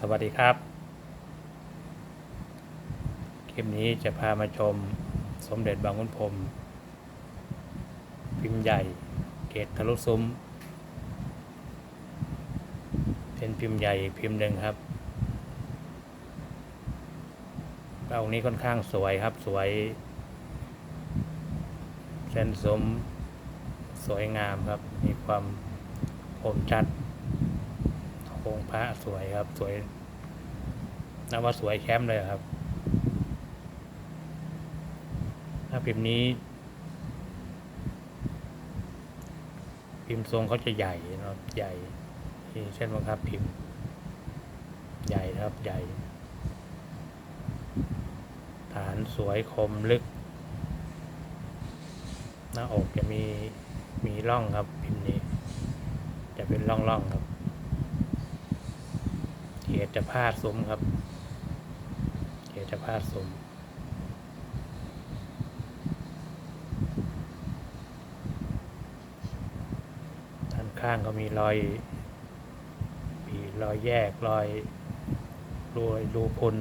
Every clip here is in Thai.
สวัสดีครับ คลิปนี้จะพามาชมสมเด็จบางขุนพรมพิมพ์ใหญ่ เกตทะลุซุ้ม เป็นพิมพ์ใหญ่พิมพ์หนึ่งครับองค์นี้ค่อนข้างสวยครับสวย เส้นสมสวยงามครับ มีความคมชัด องค์พระสวยครับ สวยนับว่าสวยแคมป์เลยครับ ถ้าพิมพ์นี้ พิมพ์ทรงเขาจะใหญ่นะครับใหญ่เช่นว่าครับพิมพ์ ใหญ่ครับใหญ่ ฐานสวยคมลึก หน้าอกจะมีมีร่องครับพิมพ์นี้ จะเป็นร่องๆครับ เขตจะพาดซุ้มครับ เขตจะพาดซุ้มด้านข้างก็มีรอยมีรอยแยกรอยรอยรูพุน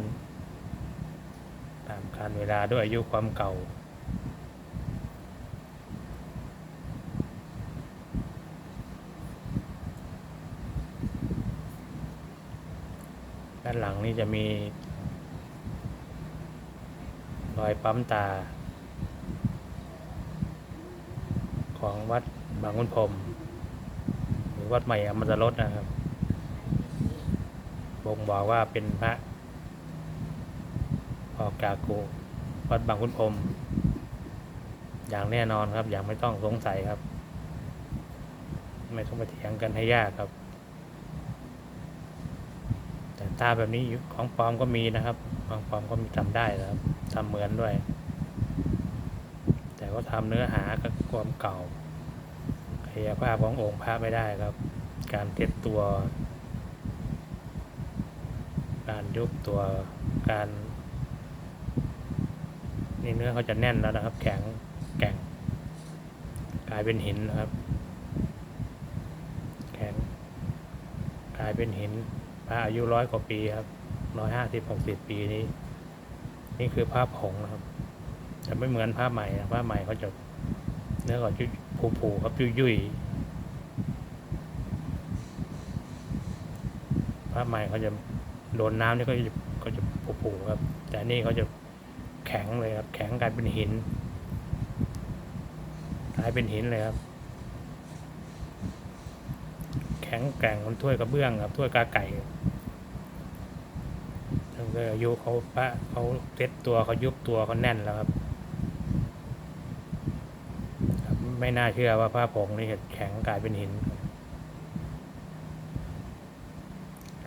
ตามการเวลาด้วยอายุความเก่า ด้านหลังนี่จะมี รอยปั๊มตา ของวัดบางขุนพรมหรือวัดใหม่อมตะรสนะครับบ่งบอกว่าเป็นพระออกจากกูวัดบางขุนพรมอย่างแน่นอนครับ อย่างไม่ต้องสงสัยครับ ไม่ต้องไปเถียงกันให้ยากครับ ตาแบบนี้ของปลอมก็มีนะครับของปลอมก็มีทำได้นะครับทำเหมือนด้วย แต่ก็ทำเนื้อหากับความเก่าขยายภาพขององค์พระไม่ได้ครับ การเก็บตัว การยุบตัวการนี่เนื้อเขาจะแน่นแล้วนะครับ แข็งแกร่งกลายเป็นหินนะครับ แข็งกลายเป็นหิน พระอายุร้อยกว่าปีครับร้อยห้าสิบหกสิบปีนี้ นี่คือภาพผงนะครับจะไม่เหมือนภาพใหม่นะภาพใหม่เขาจะเนื้อเขาจะผุๆครับยุ่ยยุ่ยๆภาพใหม่เขาจะโดนน้ำนี่ก็จะก็จะผุๆครับ แต่นี่เขาจะแข็งเลยครับ แข็งกลายเป็นหินกลายเป็นหินเลยครับ แข็งแกร่งมันถ้วยกระเบื้องครับถ้วยกาไก่ ตั้งแต่อายุเขาพระเขาเซ็ตตัวเขายุบตัวเขาแน่นแล้วครับ ไม่น่าเชื่อว่าพระผงนี่แข็งกลายเป็นหิน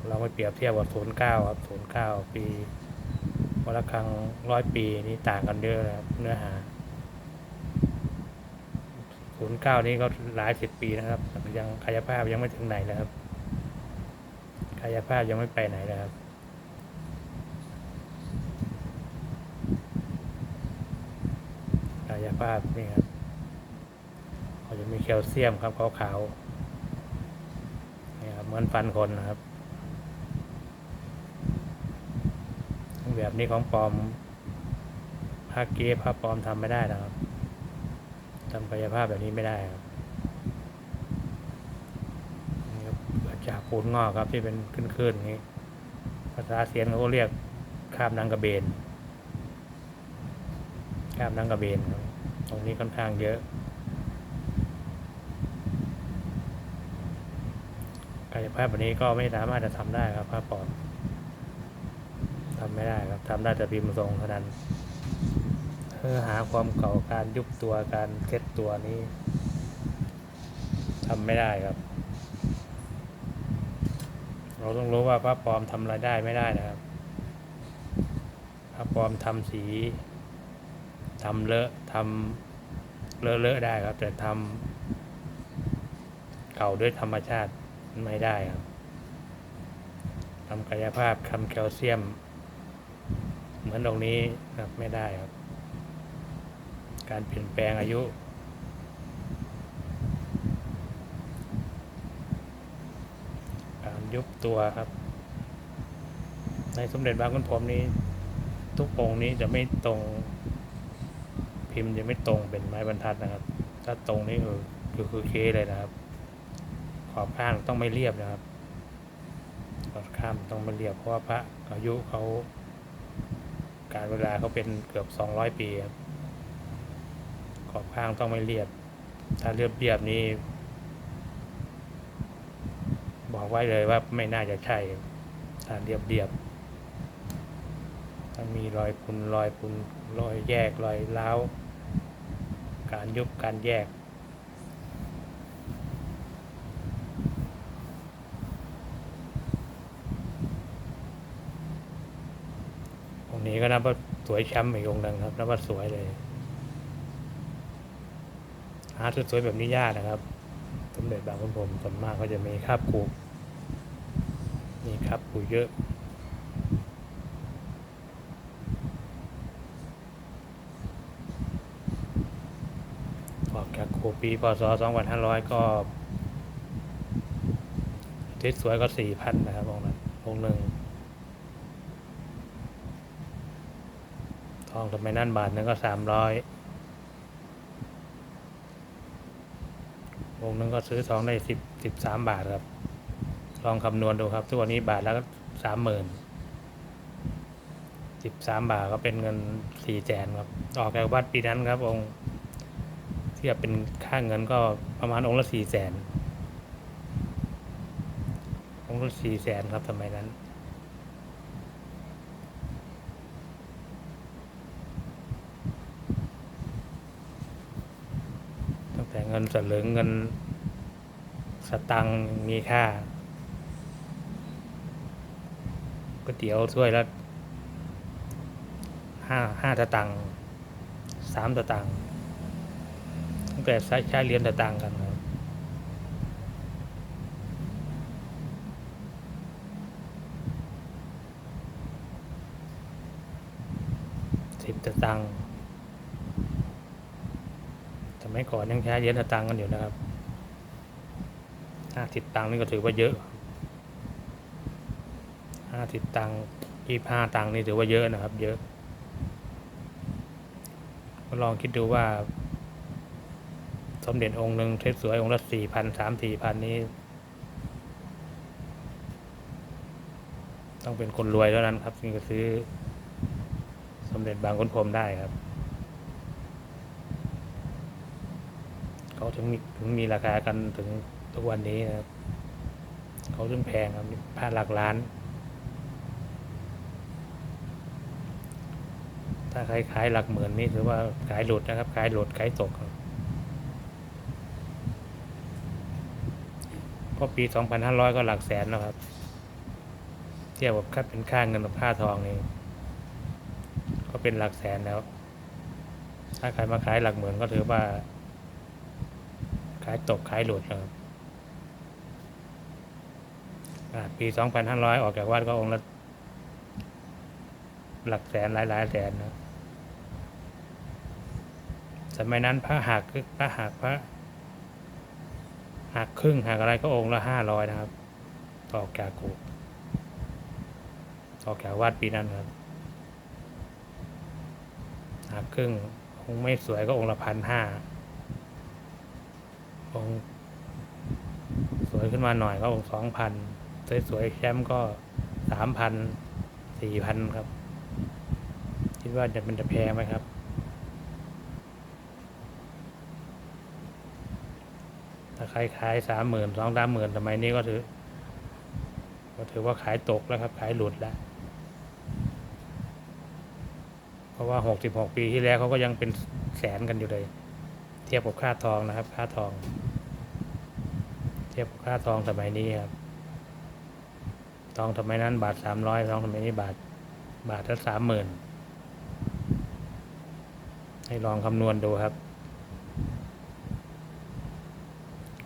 เราไปเปรียบเทียบกับศูนย์เก้าครับศูนย์เก้าปีวันละครั้งร้อยปีนี่ต่างกันเยอะนะครับเนื้อหาศูนย์เก้านี้ก็หลายสิบปีนะครับยังกายภาพยังไม่ถึงไหนเลยครับกายภาพยังไม่ไปไหนเลยครับายภาพนี่ครับเขาจะมีแคลเซียมครับขาวๆนี่ครับเหมือนฟันคนนะครับ แบบนี้ของปลอมผ้าเก๊ผ้าปลอมทำไม่ได้นะครับทำกายภาพแบบนี้ไม่ได้ครับนี่ครับจากปูนงอกครับที่เป็นขึ้นๆอย่างนี้ภาษาเสียนเขาเรียกคาบนางกระเบนคาบนางกระเบนครับ ตรงนี้ค่อนข้างเยอะ กายภาพแบบนี้ก็ไม่สามารถจะทำได้ครับภาพปอมทำไม่ได้ครับทำได้แต่พิมพ์ทรงเท่านั้นเพื่อหาความเก่าการยุบตัวการเซ็ตตัวนี้ทำไม่ได้ครับ เราต้องรู้ว่าพระปลอมทำอะไรได้ไม่ได้นะครับพระปลอมทำสี ทำเลอะทำเลอะเลอะได้ครับ แต่ทำเก่าด้วยธรรมชาติไม่ได้ครับทำกายภาพทำแคลเซียม เหมือนตรงนี้ครับไม่ได้ครับ การเปลี่ยนแปลงอายุ การยุบตัวครับในสมเด็จบางขุนพรหมนี้ ทุกองค์นี้จะไม่ตรง พิมพ์จะไม่ตรงเป็นไม้บรรทัดนะครับ ถ้าตรงนี่คือคือคือเคเลยนะครับ ขอบข้างต้องไม่เรียบนะครับขอบข้างต้องไม่เรียบเพราะว่าพระอายุเขาการเวลาเขาเป็นเกือบสองร้อยปีครับขอบข้างต้องไม่เรียบ ถ้าเรียบเรียบนี้ บอกไว้เลยว่าไม่น่าจะใช่ถ้าเรียบเรียบๆต้องมีรอยพุนรอยพุนรอยแยกรอยร้าว การยุบการแยก องนี้ก็นับว่าสวยแชมป์อีกองหนึ่งครับนับว่าสวยเลยหาสวยแบบนี้ยากนะครับ สมเด็จบางขุนพรหมส่วนมากก็จะมีคราบกูมีคราบกูเยอะ อ อกจากปีพศ2500 ก็ทิศสวยก็ 4,000 นะครับองค์นั้นองค์หนึ่งทองสมัยนั้นบาทหนึงก็สามร้อยวงหนึงก็ซื้อทองได้สิบสิบามบาทครับ ลองคำนวณดูครับ ทุกวันนี้บาทแล้วก็สามหมื่นสิบสามบาทก็เป็นเงินสี่แสนครับ ออกจากวัดปีนั้นครับองค์ เทียบเป็นค่าเงินก็ประมาณองค์ละสี่แสนองค์ละสี่แสนครับสมัยนั้น ตั้งแต่เงินสลึงเงินสตังมีค่าก๋วยเตี๋ยวถ้วยละห้าห้าตะตังสามตะตังค์ ตั้งแต่ใช้ใช้เหรียญตะตังค์กันครับสิบตะตังค์สมัยก่อนยังใช้เหรียญสตังค์กันอยู่นะครับห้าสิบตังค์นี่ก็ถือว่าเยอะห้าสิบตังค์ยี่ห้าตังค์นี่ถือว่าเยอะนะครับ เยอะลองคิดดูว่า สมเด็จองค์หนึ่งเทศสวยองค์ละสี่พันสามสี่พันนี้ ต้องเป็นคนรวยเท่านั้นครับถึงจะซื้อ สมเด็จบางขุนพรมได้ครับ เขาถึงมีถึงมีราคากันถึงทุกวันนี้นะครับ เขาถึงแพงครับผ้าหลักล้าน ถ้าใครขายหลักหมื่นนี่ถือว่าขายหลุดนะครับ ขายหลุดขายตกครับ ก็ปี 2,500 ก็หลักแสนแล้วครับ เทียบกับค่าเป็นค่าเงินกับค่าทองนี่ก็เป็นหลักแสนแล้ว ถ้าใครมาขายหลักหมื่นก็ถือว่า ขายตกขายหลุดนะครับอ่าปี 2,500 ออกจากวัดก็องค์ละหลักแสนหลายหลายแสนนะสมัยนั้นพระหักคือพระหักพระ หักครึ่งหักอะไรก็องค์ละห้าร้อยนะครับออกจากกูออกจากวัดปีนั้นครับหักครึ่งองค์ไม่สวยก็องค์ละพันห้าองค์สวยขึ้นมาหน่อยก็องค์สองพันสวยๆแชมป์ก็สามพันสี่พันครับ คิดว่าจะมันจะแพงไหมครับ ถ้า ใครขายสามหมื่นสองสามหมื่นสมัยนี้ก็ถือ ก็ถือว่าขายตกแล้วครับ ขายหลุดแล้ว เพราะว่าหกสิบหกปีที่แล้วเขาก็ยังเป็นแสนกันอยู่เลย เทียบกับค่าทองนะครับ ค่าทอง เทียบกับค่าทองสมัยนี้ครับ ทองสมัยนั้นบาทสามร้อยทองสมัยนี้บาท บาทละสามหมื่นให้ลองคำนวณดูครับ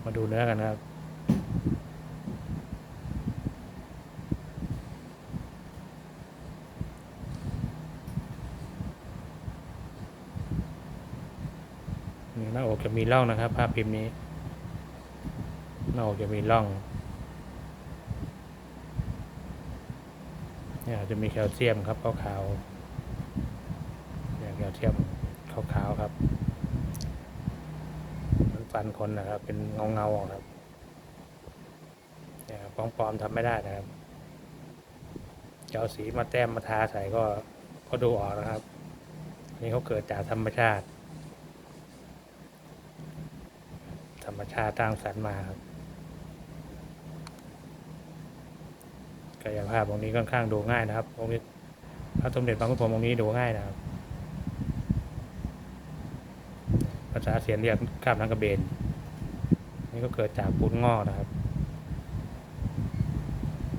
มาดูเนื้อกันนะครับ หน้าอกจะมีร่องนะครับ ภาพพิมพ์นี้ หน้าอกจะมีร่องนเนี่ยจะมีแคลเซียมครับขาวๆเนี่ยแคลเซียมขาวๆครับ ฟันคนนะครับ เป็นเงาๆครับเนี่ยปลอมๆทำไม่ได้นะครับจะเอาสีมาแต้มมาทาใส่ก็ก็ดูออกนะครับ นี่เขาเกิดจากธรรมชาติ ธรรมชาติตั้งสรรมาครับกายภาพตรงนี้ค่อนข้างดูง่ายนะครับตรงนี้พระสมเด็จบางขุนพรหมตรงนี้ดูง่ายนะครับ ภาษาเสียนเรียกข้ามนังกระเบน นี่ก็เกิดจากปูนงอกนะครับ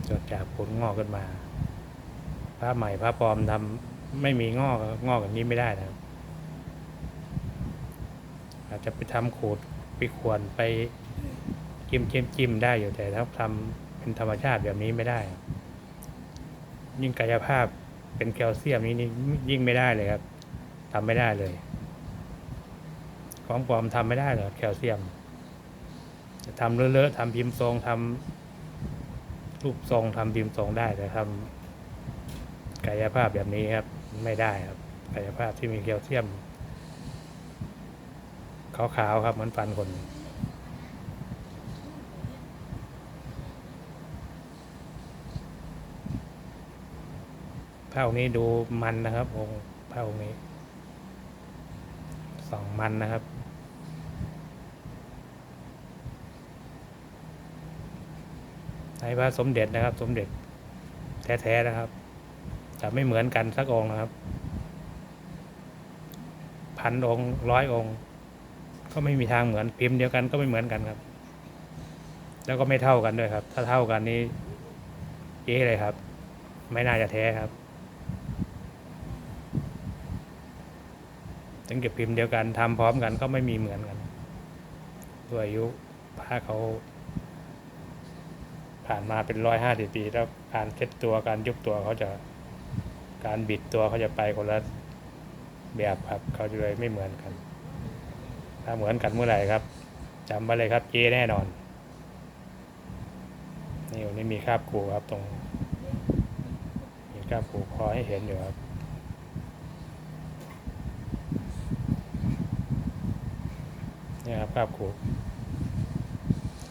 เกิดจากปูนงอกขึ้นมาพระใหม่พระปลอมทำไม่มีงอกงอกอย่างนี้ไม่ได้นะครับ อาจจะไปทำขูดไปขวนไปจิ้มจิ้มจิ้มได้อยู่แต่ถ้าทำเป็นธรรมชาติแบบนี้ไม่ได้ ยิ่งกายภาพเป็นแคลเซียมนี้นี่ยิ่งไม่ได้เลยครับทำไม่ได้เลย ของปลอมทำไม่ได้เลยแคลเซียม จะทำเลอะๆทำพิมพ์ทรงทำรูปทรงทำพิมพ์ทรงได้แต่ทำกายภาพแบบนี้ครับ ไม่ได้ครับกายภาพที่มีแคลเซียมขาวๆครับเหมือนฟันคนพระองค์นี้ดูมันนะครับองค์พระองค์นี้สองมันนะครับ ในพระสมเด็จนะครับ สมเด็จแท้ๆนะครับจะไม่เหมือนกันสักองค์นะครับ พันองค์ร้อยองค์ ก็ไม่มีทางเหมือนพิมพ์เดียวกันก็ไม่เหมือนกันครับ แล้วก็ไม่เท่ากันด้วยครับ ถ้าเท่ากันนี้เอ๊ะเลยครับ ไม่น่าจะแท้ครับถึงจะพิมพ์เดียวกันทำพร้อมกันก็ไม่มีเหมือนกันด้วยอายุพระเขา ผ่านมาเป็นร้อยห้าสิบปี แล้วการเช็ดตัวการยุบตัวเขาจะการบิดตัวเขาจะไปคนละแบบครับ เขาจะเลยไม่เหมือนกัน ถ้าเหมือนกันเมื่อไหร่ครับจำไว้เลยครับเจแน่นอนนี่วันนี้มีคราบกูครับตรง มีคราบกูคอให้เห็นอยู่ครับนี่ครับคราบกู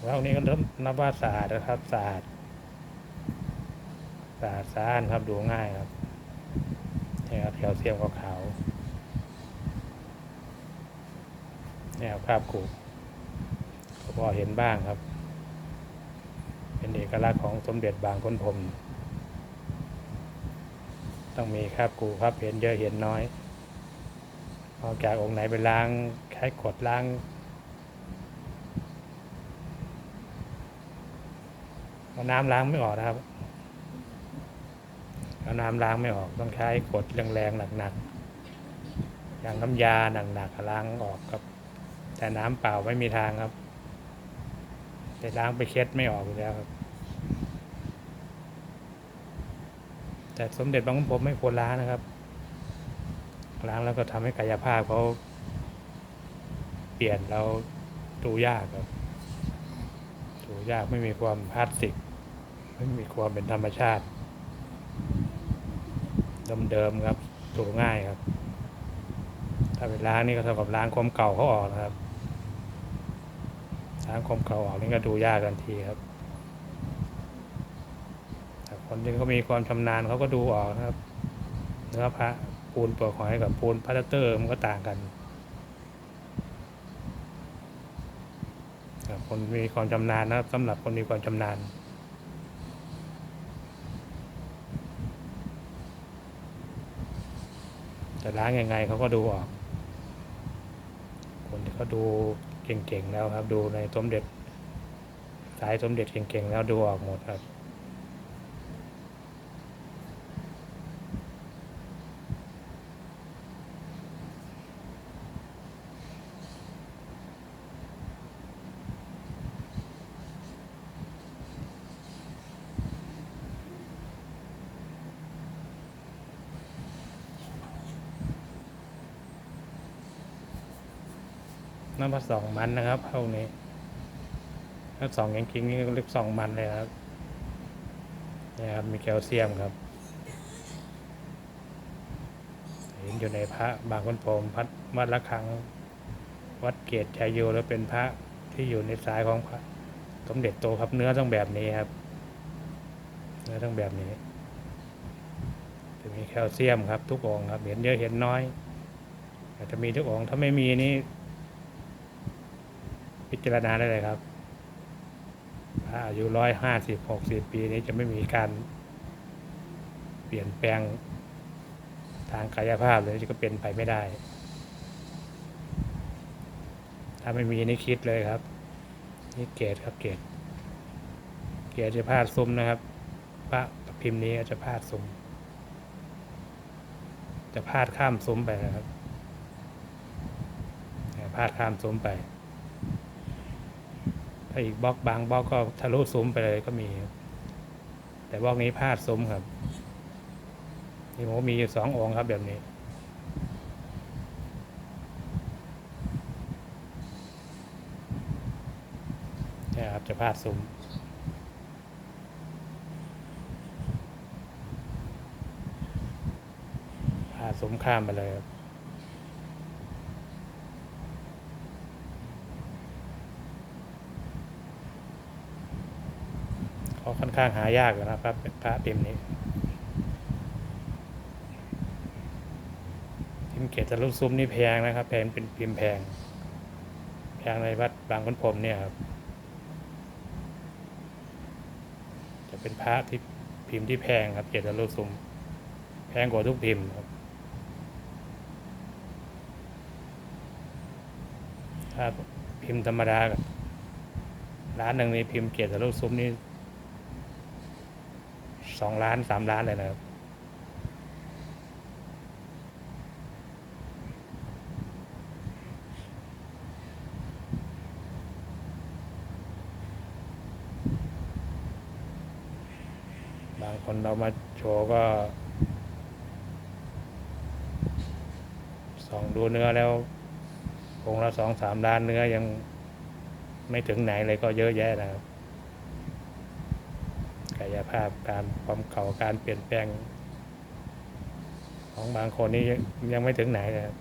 แล้วนี้ก็นับว่าสะอาดนะครับสะอาดสะอาดสะอานครับดูง่ายครับนี่ครับแคลเซียมขาวๆเนี่ยครับคราบกูก็พอเห็นบ้างครับ เป็นเอกลักษณ์ของสมเด็จบางคนพรมต้องมีคราบกูครับเห็นเยอะเห็นน้อยออกจากองค์ไหนไปล้างใช้กดล้าง เอาน้ำล้างไม่ออกนะครับ เอาน้ำล้างไม่ออกต้องใช้กดแรงๆหนักๆอย่างน้ำยาหนักๆล้างออกครับ แต่น้ำเปล่าไม่มีทางครับแต่ล้างไปเช็ดไม่ออกอยู่แล้วครับ แต่สมเด็จบางขุนพรมไม่ควรล้างนะครับ ล้างแล้วก็ทำให้กายภาพเขาเปลี่ยนแล้วดูยากครับดูยากไม่มีความพลาสติก ไม่มีความเป็นธรรมชาติเดิมๆครับดูง่ายครับ ถ้าเป็นล้างนี่ก็เท่ากับล้างความเก่าเขาออกนะครับล้างความเก่าออกนี่ก็ดูยากทันทีครับแต่คนที่เขามีความชำนาญเขาก็ดูออกนะครับเนื้อพระปูนเปลือกหอยกับปูนพลาสเตอร์มันก็ต่างกันครับคนมีความชำนาญนะครับสำหรับคนมีความชำนาญ จะล้างยังไงเขาก็ดูออก คนที่เขาดูเก่งๆแล้วครับ ดูในสมเด็จ สายสมเด็จเก่งๆแล้วดูออกหมดครับ น้ำผสองมันนะครับเท่านี้ถ้าสองย่างจริงๆนี่ก็เรียกสองมันเลยครับนี่ยครับมีแคลเซียมครับ เห็นอยู่ในพระบางคนโพมพัดวัดละครังวัดเกตชัยโยแล้วเป็นพระที่อยู่ในสายของพระสมเด็จโตครับเนื้อต้องแบบนี้ครับ เนื้อต้องแบบนี้จะมีแคลเซียมครับ ทุกองครับ เห็นเยอะเห็นน้อยอาจจะมีทุกองถ้าไม่มีนี่ พิจารณาได้เลยครับพระอายุร้อยห้าสิบหกสิบปีนี้จะไม่มีการเปลี่ยนแปลงทางกายภาพเลยก็เป็นไปไม่ได้ ถ้าไม่มีนี่คิดเลยครับ นี่เกตครับเกตเกตจะพลาดซุ้มนะครับ พระพิมพ์นี้จะพลาดซุ้มจะพลาดข้ามซุ้มไปนะครับพลาดข้ามซุ้มไป อีกบล็อกบางบล็อกก็ทะลุซุ้มไปเลยก็มี แต่บล็อกนี้พลาดซุ้มครับนี่ผมมีสององค์ครับแบบนี้นี่ครับจะพลาดซุ้มพลาดซุ้มข้ามไปเลยครับ ค่อนข้างหายากอยู่นะครับเป็นพระพิมพ์นี้พิมพ์เกตทะลุซุ้มนี่แพงนะครับ แพงเป็นพิมพ์แพง แพงในวัดบางขุนพรมเนี่ยครับ จะเป็นพระที่พิมพ์ที่แพงครับเกตทะลุซุ้มแพงกว่าทุกพิมพ์ครับถ้าพิมพ์ธรรมดากับร้านหนึ่งนี่พิมพ์เกตทะลุซุ้มนี่ สองล้านสามล้านเลยนะครับบางคนเรามาโชว์ก็ส่องดูเนื้อแล้วองค์ละสองสามล้านเนื้อยังไม่ถึงไหนเลยก็เยอะแยะนะครับายภาพการความเก่าการเปลี่ยนแปลง ของบางคนนี่ยังไม่ถึงไหนเลยครับ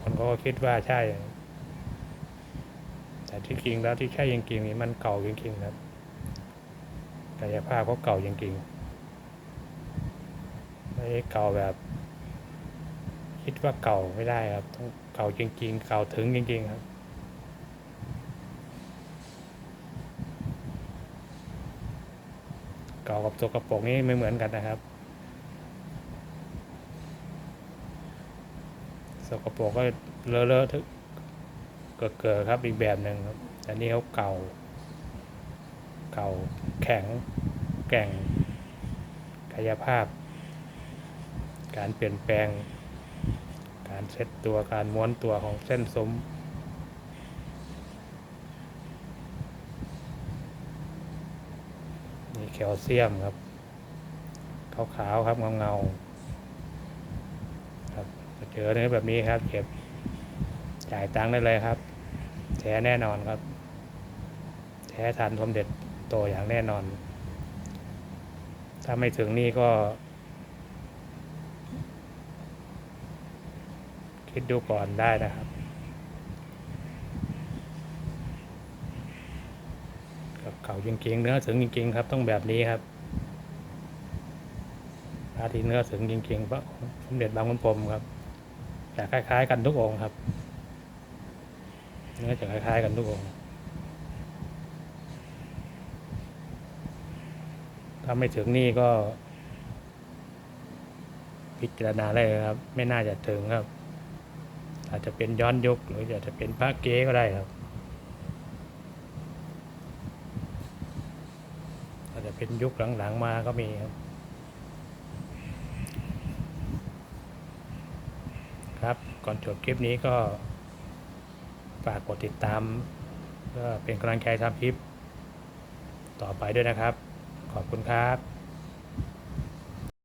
คนเขาก็คิดว่าใช่ แต่ที่จริงแล้วที่ใช่จริงๆนี่มันเก่าจริงๆครับกายภาพเขาเก่าจริงๆไม่ได้เก่าแบบ คิดว่าเก่าไม่ได้ครับต้องเก่าจริง ๆ เก่าถึงจริง ๆ ครับ เก่ากับสกรปรกนี่ไม่เหมือนกันนะครับสกปรกก็เลอะเลอะทึกเกิดเกิดครับอีกแบบหนึ่งครับแต่นี่เขาเก่า เก่าแข็งแก่งกายภาพ การเปลี่ยนแปลง การเซตตัวการม้วนตัวของเส้นสม แคลเซียมครับ ขาวๆครับเงาๆครับเจอเนื้อแบบนี้ครับ เก็บจ่ายตังค์ได้เลยครับแท้แน่นอนครับแท้ทันสมเด็จโตอย่างแน่นอน ถ้าไม่ถึงนี่ก็ คิดดูก่อนได้นะครับกับ เก่าจริงๆเนื้อถึงจริงๆครับ ต้องแบบนี้ครับพระที่เนื้อถึงจริงๆพระสมเด็จบางขุนพรหมครับจะคล้าย ๆ กันทุกองค์ครับ เนื้อจะคล้าย ๆ กันทุกองค์ถ้าไม่ถึงนี่ก็ พิจารณาได้ครับ ไม่น่าจะถึงครับ อาจจะเป็นย้อนยุคหรืออาจจะเป็นพระเก๊ก็ได้ครับ อาจจะ เป็นยุคหลังๆมาก็มีครับ ครับก่อนจบคลิปนี้ก็ฝากกดติดตามเพื่อเป็นกำลังใจทำคลิปต่อไปด้วยนะครับ ขอบคุณครับ